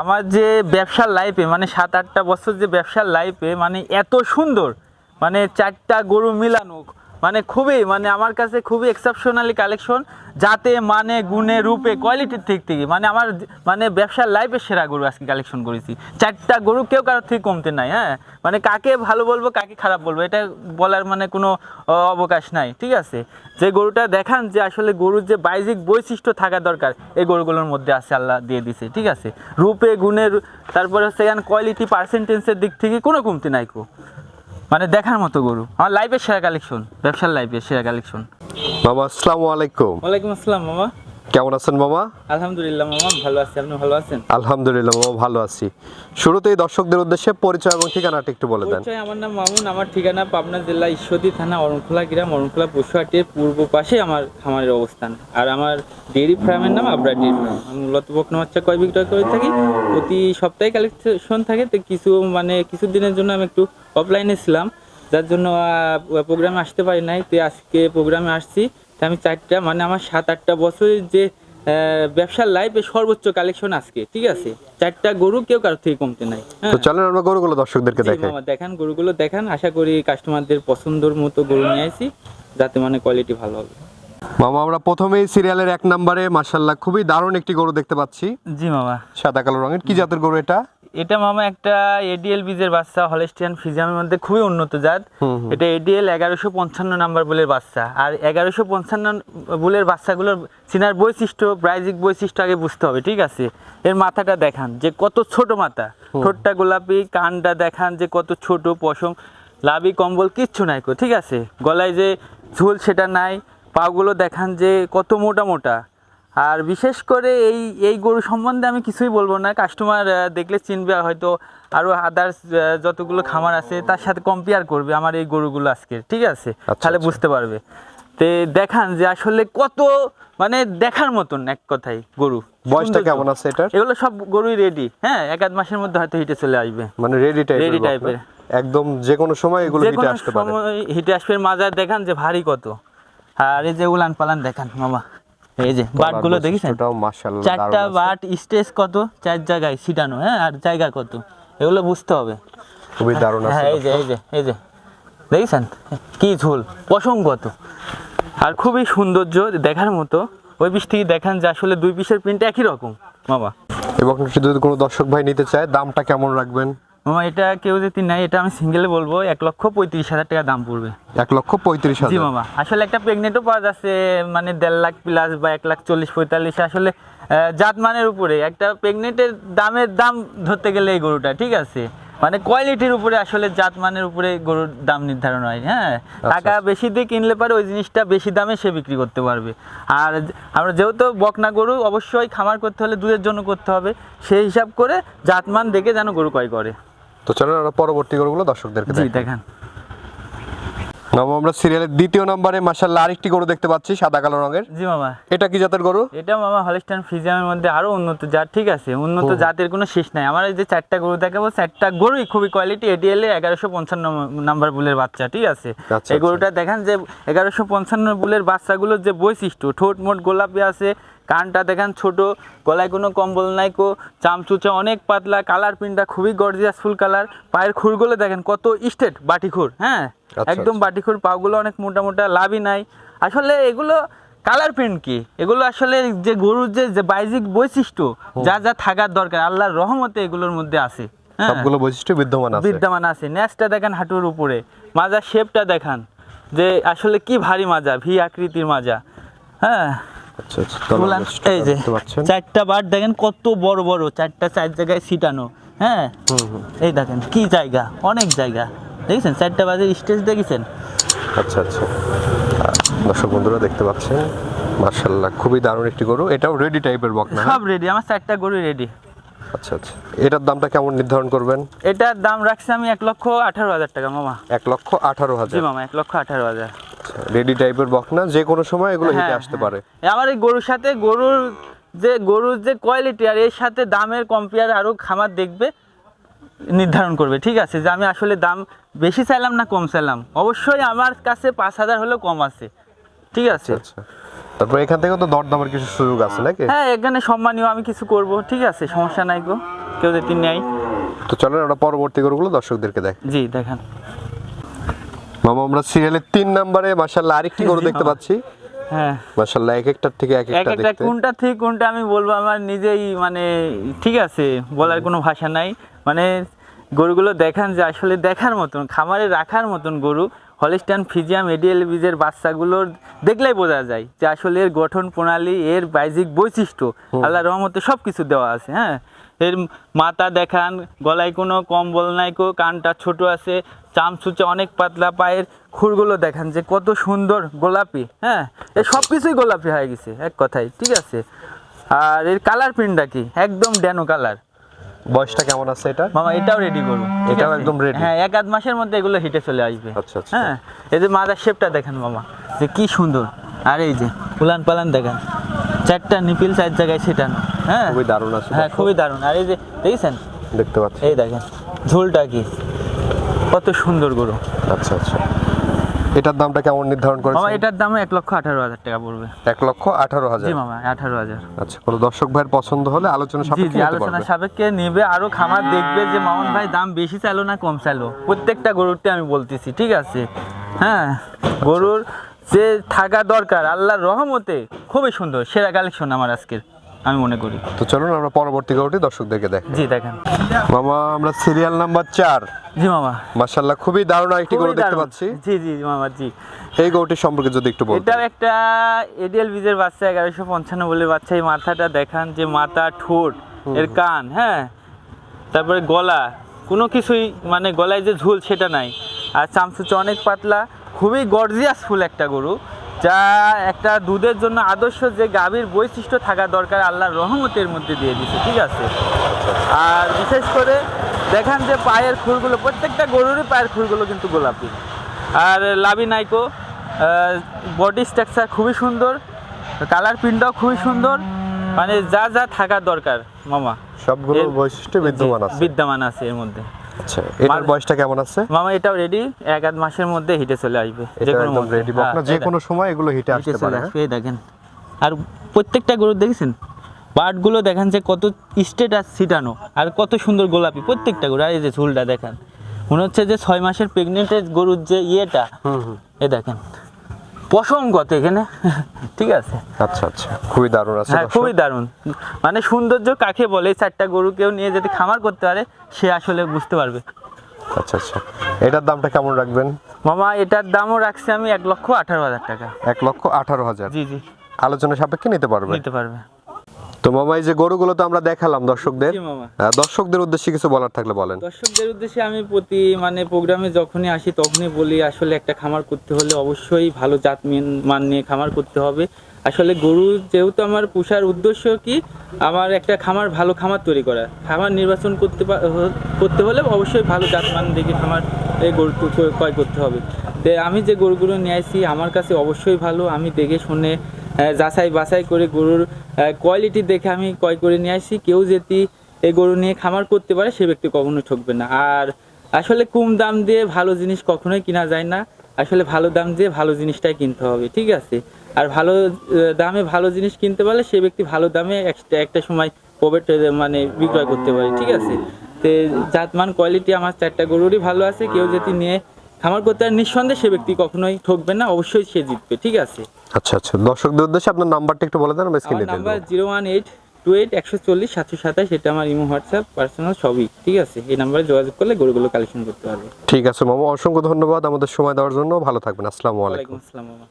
আমার যে ব্যবসার লাইফে মানে সাত আটটা বছর যে ব্যবসার লাইফে মানে এত সুন্দর। মানে চারটা গরু মিলানো মানে খুবই মানে আমার কাছে খুবই এক্সেপশনালি কালেকশন যাতে মানে গুণে, রূপে কোয়ালিটির দিক থেকে মানে আমার মানে ব্যবসার লাইফে সেরা গরু আজকে কালেকশন করেছি। চারটা গরু কেউ কারোর থেকে কমতে নাই হ্যাঁ? মানে কাকে ভালো বলব, কাকে খারাপ বলব, এটা বলার মানে কোনো অবকাশ নাই, ঠিক আছে? যে গরুটা দেখান যে আসলে গরুর যে বাইজিক বৈশিষ্ট্য থাকা দরকার, এই গরুগুলোর মধ্যে আছে আল্লাহ দিয়ে দিছে, ঠিক আছে? রূপে গুণের তারপরে হচ্ছে কোয়ালিটি পার্সেন্টেন্সের দিক থেকে কোনো কমতি নাই কো। মানে দেখার মতো গরু। আমার লাইফের সেরা কালেকশন ব্যবসার লাইফের সেরা কালেকশন বাবা আসসালামু আলাইকুম। ওয়ালাইকুম আসসালাম মামা কেমন আছেন মামা? আলহামদুলিল্লাহ মামা ভালো আছি। আপনি ভালো আছেন? আলহামদুলিল্লাহ মামা ভালো আছি। শুরুতেই দর্শকদের উদ্দেশ্যে পরিচয় এবং ঠিকানাটা একটু বলে দেন। পরিচয় আমার নাম মামুন আমার ঠিকানা পাবনা জেলা ঈশ্বরদী থানা অরণখোলা গ্রাম অরণখোলা পশুহাটের পূর্ব পাশে আমার খামারের অবস্থান। আর আমার ডেয়ারি ফার্মের নাম আবরা ডেয়ারি ফার্ম। মূলত বকনা বাচ্চা কয় বিক্রয় করে থাকি। প্রতি সপ্তাহে কালেকশন থাকে তো কিছু মানে কিছু দিনের জন্য আমি একটু অফলাইনে ছিলাম। যার জন্য প্রোগ্রামে আসতে পারি নাই। তো আজকে প্রোগ্রামে আসছি। তো আমি চারটা মানে আমার সাত আটটা বছরের যে ব্যবসার লাইফে সর্বোচ্চ কালেকশন আজকে ঠিক আছে? চারটা গরু কেউ কারোর থেকে কমতে নাই হ্যাঁ। তো চলেন আমরা গরুগুলো দর্শকদেরকে দেখাই। দেখান গরুগুলো দেখান আশা করি কাস্টমারদের পছন্দের মতো গরু নিয়ে আসি যাতে মানে কোয়ালিটি ভালো হবে। মামা আমরা প্রথমেই সিরিয়ালের এক নম্বরে মাশাল্লাহ খুবই দারুণ একটি গরু দেখতে পাচ্ছি। জি মামা। সাদা কালো রঙের কি জাতের গরু এটা? এটা মামা একটা এডিএল বীজের বাচ্চা হলেস্টিয়ান ফিজিয়ামের মধ্যে খুবই উন্নত জাত। এটা এডিএল এগারোশো পঞ্চান্ন নাম্বার বুলের বাচ্চা। আর এগারোশো পঞ্চান্ন বুলের বাচ্চাগুলোর চিনার বৈশিষ্ট্য ব্রাইজিক বৈশিষ্ট্য আগে বুঝতে হবে ঠিক আছে? এর মাথাটা দেখান যে কত ছোট মাথা। ঠোঁটটা গোলাপি কানটা দেখান যে কত ছোট পশম লাভি কম্বল কিচ্ছু নাই কো ঠিক আছে? গলায় যে ঝুল সেটা নাই পাগুলো দেখান যে কত মোটা মোটা। আর বিশেষ করে এই এই গরু সম্বন্ধে আমি কিছুই বলব না। কাস্টমার দেখলে চিনবে হয়তো আরও আদার্স যতগুলো খামার আছে তার সাথে কম্পেয়ার করবে আমার এই গরুগুলো আজকে ঠিক আছে? তাহলে আচ্ছা। বুঝতে পারবে। তে দেখান যে আসলে কত মানে দেখার মতন এক কথাই গরু। বয়সটা কেমন আছে এটার? এগুলো সব গরুই রেডি হ্যাঁ? এক আধ মাসের মধ্যে হয়তো হিটে চলে আসবে। মানে রেডি টাইপের বকনা। type-এর। একদম যে কোনো সময় এগুলো হিটে আসতে পারে। সময় হিটে আসবে মাজার দেখান যে ভারী কত। আর এই যে উলান পালান দেখান মামা। এই যে বাটগুলো দেখেছেন? চারটা বাট স্টেজ কত? চার জায়গায় ছিটানো হ্যাঁ? আর জায়গা কত? এগুলো বুঝতে হবে। খুবই দারুণ হ্যাঁ এই যে এই যে এই যে। দেখছেন? কি ঝোল কত? আর খুবই সৌন্দর্য দেখার মতো। ওই পিস থেকে দেখান যে আসলে দুই পিসের প্রিন্ট একই রকম। মামা এবং যদি কোনো দর্শক ভাই নিতে চায় দামটা কেমন রাখবেন? মামা এটা কেউ যদি নাই এটা আমি সিঙ্গেল বলব এক লক্ষ পঁয়ত্রিশ হাজার টাকা দাম পড়বে। এক লক্ষ পঁয়ত্রিশ জি হাজার মামা আসলে একটা প্রেগনেন্টও পাওয়া যাচ্ছে মানে দেড় লাখ প্লাস বা এক লাখ চল্লিশ পঁয়তাল্লিশ আসলে আহ, জাতমানের উপরে। একটা প্রেগনেন্টের দামের দাম ধরতে গেলে এই গরুটা ঠিক আছে? মানে কোয়ালিটির উপরে আসলে জাতমানের উপরে গরুর দাম নির্ধারণ হয় হ্যাঁ? টাকা বেশি দিয়ে কিনলে পারে ওই জিনিসটা বেশি দামে সে বিক্রি করতে পারবে। আর আমরা যেহেতু বকনা গরু অবশ্যই খামার করতে হলে দুধের জন্য করতে হবে। সেই হিসাব করে জাতমান দেখে যেন গরু ক্রয় করে। তো চলেন আমরা পরবর্তী গরুগুলো দর্শকদেরকে দেখান। আমরা সিরিয়ালের দ্বিতীয় নম্বরে মাশাল্লাহ আরেকটি গরু দেখতে পাচ্ছি সাদা কালো রঙের। জি মামা। এটা কি জাতের গরু? এটা মামা মধ্যে আরও উন্নত জাত ঠিক আছে? উন্নত জাতের কোনো শেষ নাই। আমার এই যে চারটা গরু দেখাবো চারটা গরুই খুবই কোয়ালিটি এডিএল এগারোশো পঞ্চান্ন নাম্বার বুলের বাচ্চা ঠিক আছে? আচ্ছা, এই গরুটা দেখান যে এগারোশো পঞ্চান্ন বুলের বাচ্চাগুলোর যে বৈশিষ্ট্য ঠোঁট মোট গোলাপি আছে কানটা দেখেন ছোট গলায় কোনো কম্বল নাই কো চামচুচা অনেক পাতলা কালার প্রিন্টটা খুবই গর্জিয়াস ফুল কালার। পায়ের খুরগুলো দেখেন কত স্টেট বাটি খুর হ্যাঁ? আচ্ছা, একদম বাটিখুর পাগুলো অনেক মোটা মোটা লাভই নাই। আসলে এগুলো কালার প্রিন্ট কি? এগুলো আসলে যে গরুর যে বাইজিক বৈশিষ্ট্য যা যা থাকার দরকার আল্লাহর রহমতে এগুলোর মধ্যে আছে হ্যাঁ? সবগুলো বৈশিষ্ট্য বিদ্যমান আছে। বিদ্যমান আছে। ন্যাসটা দেখেন হাঁটুর উপরে মাজার শেপটা দেখান যে আসলে কি ভারী মাজা ভি আকৃতির মাজা হ্যাঁ? আচ্ছা আচ্ছা এই যে চারটা বার দেখেন কত বড় বড় চারটা চার জায়গায় ছিটানো হ্যাঁ? এই দেখেন কি জায়গা অনেক জায়গা। দেখেছেন? চারটা বাজে স্টেজ দেখেছেন? আচ্ছা আচ্ছা। দর্শক বন্ধুরা দেখতে পাচ্ছেন মার্শাল্লাহ খুবই দারুণ একটি গরু। এটাও রেডি টাইপের বকনা হ্যাঁ? সব রেডি আমার চারটা গরু রেডি আচ্ছা আচ্ছা। এটার দামটা কেমন নির্ধারণ করবেন? এটার দাম রাখছি আমি এক লক্ষ আঠারো হাজার টাকা মামা। এক লক্ষ আঠারো জি হাজার মামা এক লক্ষ আঠারো হাজার। রেডি টাইপের বকনা যে কোনো সময় এগুলো হিটে হ্যাঁ, আসতে হ্যাঁ। পারে। আমার এই গরুর সাথে গরুর যে গরুর যে কোয়ালিটি আর এর সাথে দামের কম্পেয়ার আরও খামার দেখবে নির্ধারণ করবে। ঠিক আছে যে আমি আসলে দাম বেশি চাইলাম না কম চাইলাম? অবশ্যই আমার কাছে পাঁচ হাজার হলেও কম আছে। ঠিক আছে? আচ্ছা তারপর এখান থেকে তো দরদামের কিছু সুযোগ আছে নাকি? হ্যাঁ এখানে সম্মানীয় আমি কিছু করব। ঠিক আছে সমস্যা নাই গো। কেউ যদি নেয়। তো চলেন আমরা পরবর্তী গরুগুলো দর্শকদেরকে দেখ জি দেখেন। মামা আমরা সিরিয়ালের তিন নম্বরে মাশাল্লাহ আরেকটি গরু দেখতে পাচ্ছি। হ্যাঁ। মাশাল্লাহ এক একটার থেকে এক এক একটা একটা দেখতে। কোনটা ঠিক কোনটা আমি বলব আমার নিজেই মানে ঠিক আছে বলার কোনো ভাষা নাই। মানে গরুগুলো দেখান যে আসলে দেখার মতন খামারে রাখার মতন গরু হলিস্টান ফিজিয়াম এডিএল বীজের বাচ্চাগুলোর দেখলেই বোঝা যায় যে আসলে এর গঠন প্রণালী এর বাইজিক বৈশিষ্ট্য আল্লাহ রহমতে সব কিছু দেওয়া আছে হ্যাঁ। এর মাথা দেখান গলায় কোনো কম্বল নাই কো কানটা ছোট আছে চামচুচে অনেক পাতলা পায়ের খুরগুলো দেখান যে কত সুন্দর গোলাপি হ্যাঁ? এ সব কিছুই গোলাপি হয়ে গেছে এক কথায় ঠিক আছে? আর এর কালার প্রিন্টটা কি? একদম ড্যানো কালার বয়সটা কেমন আছে এটা মামা এটাও রেডি করুন। এটাও একদম ready? হ্যাঁ এক আধ মাসের মধ্যে এগুলো হিটে চলে আসবে। আচ্ছা, আচ্ছা। হ্যাঁ? এই যে মাদার শেপটা দেখেন মামা যে কি সুন্দর। আর এই যে উলান পালান দেখেন চারটা নিপিল চার জায়গায় ছেটানো। হ্যাঁ। খুবই দারুণ আছে হ্যাঁ খুবই দারুণ। আর এই যে দেখছেন? দেখতে পাচ্ছি। এই দেখেন ঝোলটা কি? কত সুন্দর গরু। আচ্ছা আচ্ছা। এটার দামটা কেমন নির্ধারণ মামা এটার দাম এক লক্ষ আঠারো হাজার টাকা পড়বে। এক লক্ষ আঠারো হাজার। জি মামা আঠারো হাজার। আচ্ছা কোনো দর্শক ভাইয়ের পছন্দ হলে আলোচনা সাপেক্ষে জি আলোচনা সাপেক্ষে নেবে। আরও খামার দেখবে যে মামুন ভাই দাম বেশি চাইলো না কম চাইলো। প্রত্যেকটা গরুরতে আমি বলতেছি ঠিক আছে? হ্যাঁ গরুর যে থাকা দরকার আল্লাহর রহমতে খুবই সুন্দর সেরা কালেকশন আমার আজকের। আমি মনে করি। তো চলুন আমরা পরবর্তী গরুটি দর্শকদেরকে দেখ জি দেখেন। মামা আমরা সিরিয়াল নাম্বার চার। জি মামা। মাশাল্লাহ খুবই দারুণ আরেকটি গরু দেখতে পাচ্ছি। জি জি মামা জি। এই গরুটির সম্পর্কে যদি একটু বলতেন। এটাও একটা এডিএল বীজের বাচ্চা এগারোশো পঞ্চান্ন বলে বাচ্চা। এই মাথাটা দেখান যে মাথা ঠোঁট এর কান হ্যাঁ? তারপরে গলা। কোনো কিছুই মানে গলায় যে ঝুল সেটা নাই। আর চামচুচা অনেক পাতলা। খুবই গর্জিয়াস ফুল একটা গরু। যা একটা দুধের জন্য আদর্শ যে গাভীর বৈশিষ্ট্য থাকা দরকার আল্লাহর রহমতের মধ্যে দিয়ে দিছে ঠিক আছে? আর বিশেষ করে দেখান যে পায়ের ফুলগুলো প্রত্যেকটা গরুরই পায়ের ফুলগুলো কিন্তু গোলাপি। আর লাভি নাইকো বডি স্ট্রাকচার খুবই সুন্দর কালার প্রিন্টটাও খুবই সুন্দর মানে যা যা থাকা দরকার মামা। সবগুলো বৈশিষ্ট্য বিদ্যমান আছে। বিদ্যমান আছে এর মধ্যে। আচ্ছা এটার বয়সটা কেমন আছে? মামা এটাও রেডি এক আধ মাসের মধ্যে হিটে চলে আসবে যে কোনো রেডি যে কোনো সময় এগুলো হিটে আসতে পারে হ্যাঁ? এই দেখেন। আর প্রত্যেকটা গরু দেখেছেন? দেখেন যে কত স্টেট আর ছিটানো আর কত সুন্দর গোলাপি প্রত্যেকটা গরু। আর এই যে ঝুলটা দেখেন মনে হচ্ছে যে ছয় মাসের প্রেগনেন্টের গরুর যে ইয়েটা এ দেখেন। পশম কত এখানে। ঠিক আছে? আচ্ছা আচ্ছা। খুবই দারুণ আছে হ্যাঁ খুবই দারুণ। মানে সৌন্দর্য কাকে বলে? এই চারটা গরু কেউ নিয়ে যদি খামার করতে পারে সে আসলে বুঝতে পারবে। আচ্ছা আচ্ছা। এটার দামটা কেমন রাখবেন? মামা এটার দামও রাখছি আমি এক লক্ষ আঠারো হাজার টাকা। এক লক্ষ আঠারো হাজার। জি জি। আলোচনা সাপেক্ষে নিতে পারবে নিতে পারবে। তো মামা এই যে গরুগুলো তো আমরা দেখালাম দর্শকদের। মামা। দর্শকদের উদ্দেশ্যে কিছু বলার থাকলে বলেন। দর্শকদের উদ্দেশ্যে আমি প্রতি মানে প্রোগ্রামে যখনই আসি তখনই বলি আসলে একটা খামার করতে হলে অবশ্যই ভালো জাত মিন- মান নিয়ে খামার করতে হবে। আসলে গরু যেহেতু আমার পোষার উদ্দেশ্য কি আমার একটা খামার ভালো খামার তৈরি করা। খামার নির্বাচন করতে করতে হলে অবশ্যই ভালো জাত মান দেখে খামার এই গরু ক্রয়- করতে হবে। তে আমি যে গরুগুলো নিয়ে আসি আমার কাছে অবশ্যই ভালো। আমি দেখে শুনে যাচাই বাছাই করে গরুর কোয়ালিটি দেখে আমি ক্রয় করে নিয়ে আসি। কেউ যদি এই গরু নিয়ে খামার করতে পারে, সে ব্যক্তি কখনো ঠকবে না। আর আসলে কম দাম দিয়ে ভালো জিনিস কখনোই কিনা যায় না। আসলে ভালো দাম দিয়ে ভালো জিনিসটাই কিনতে হবে, ঠিক আছে? আর ভালো দামে ভালো জিনিস কিনতে পারলে সে ব্যক্তি ভালো দামে একটা একটা সময় প্রফিট মানে বিক্রয় করতে পারে, ঠিক আছে? তে জাতমান কোয়ালিটি আমার চারটা গরুরই ভালো আছে। কেউ যদি নিয়ে খামার কথা আর নিঃসন্দেহে সে ব্যক্তি কখনোই ঠকবে না অবশ্যই সে জিতবে ঠিক আছে? আচ্ছা আচ্ছা। দর্শকদের উদ্দেশ্যে আপনার নাম্বারটা একটু বলে দেন আমি স্ক্রিনে দেব নাম্বার দেবো। Zero one eight two eight একশো চল্লিশ সাতশো সাতাশ এটা আমার ইমো হোয়াটসঅ্যাপ পার্সোনাল সবই ঠিক আছে? এই নাম্বারে যোগাযোগ করলে গরুগুলো কালেকশন করতে পারবে। ঠিক আছে মামা অসংখ্য ধন্যবাদ আমাদের সময় দেওয়ার জন্য। ভালো থাকবেন আসসালামু আলাইকুম। আসসালাম মামা।